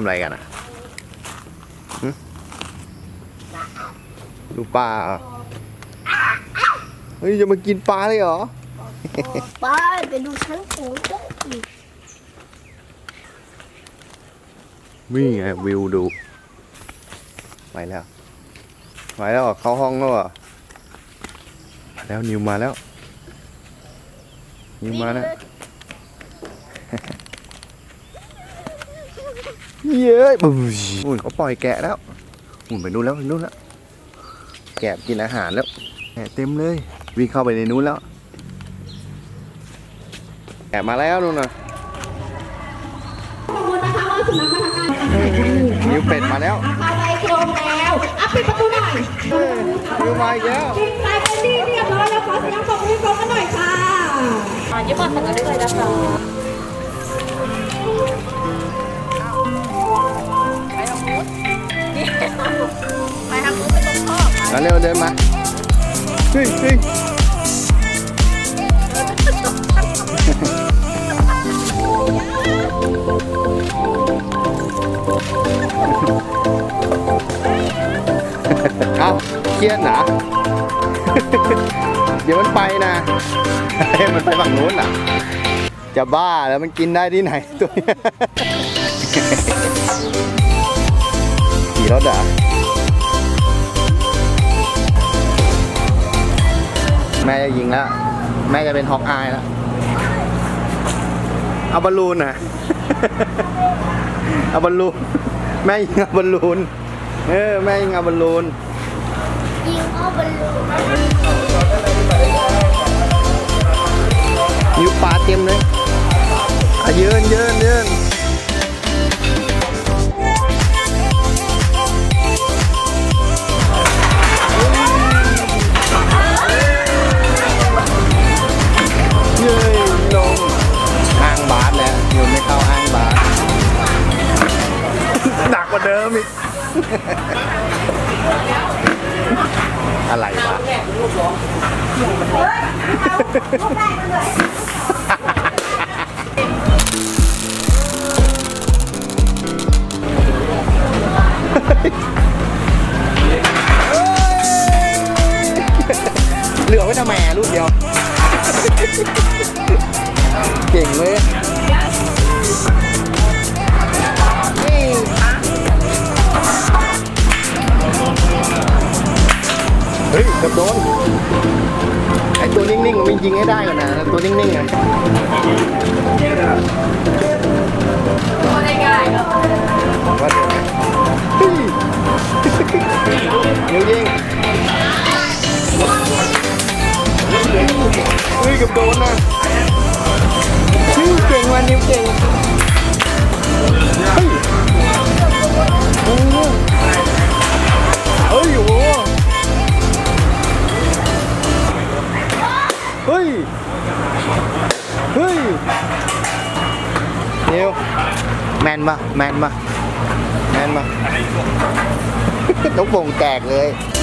ทำอะไรกันอะหึดูปลาเหรอเฮ้ยจะมากินปลาเลยเหรอไปไปดูชั้นสูงกันอีกวิ่งไงวิวดูไปแล้วไปแล้วเหรอเข้าห้องแล้วเหรอมาแล้วนิวมาแล้วนิวมาแล้ว เย้ยบุ้ยอุ่นเขาปล่อยแกะแล้วอุ่นไปนู่นแล้วไปนู่นแล้ว แกะกินอาหารแล้วแกะเต็มเลย วิ่งเข้าไปในนู้นแล้ว แกะมาแล้วนู่นน่ะนิวเป็ดมาแล้วเข้าไปโครงแล้วอะปิดประตูหน่อยนิวมาอีกแล้วปิดไฟเป็นที่เรียบร้อยแล้วขอเสียงปรบมือให้พร้อมกันหน่อยค่ะอะยิ้มมาสั่งกันได้เลยนะคะ มาเร็วเดินมาเฮ้ยเฮ้ยเอาเครียดนาเดี๋ยวมันไปนะให้มันไปฝั่งนู้นน่ะ จะบ้าแล้วมันกินได้ที่ไหนตัวนี้ขี่รถอะ แม่จะยิงแล้ว แม่จะเป็นฮอกอายแล้ว เอาบอลลูนนะเอาบอลลูน แม่ยิงเอาบอลลูน เออ แม่ยิงเอาบอลลูน ยิงเอาบอลลูนนิ้วปาเต็มเลยอะยืนยืนยืน ว่าเดิมอีก อะไรวะเหลือไว้ทำไมอะลูกเดียว เก่งเลย เฮ้ยเกับโดนไอตัวนิ่งๆมันยิงให้ได้ก่อนนะตัวนิ่งๆอะตัวไง่ายเนาะว่าเดี๋ยวนะเฮ้ยนิ้วยิงเฮ้ยเกับโดนนะเฮ้ยเก่งว่ะนิ้เก่ง มนปะแมนปะแมนปะต้องโป่งแตกเลยเ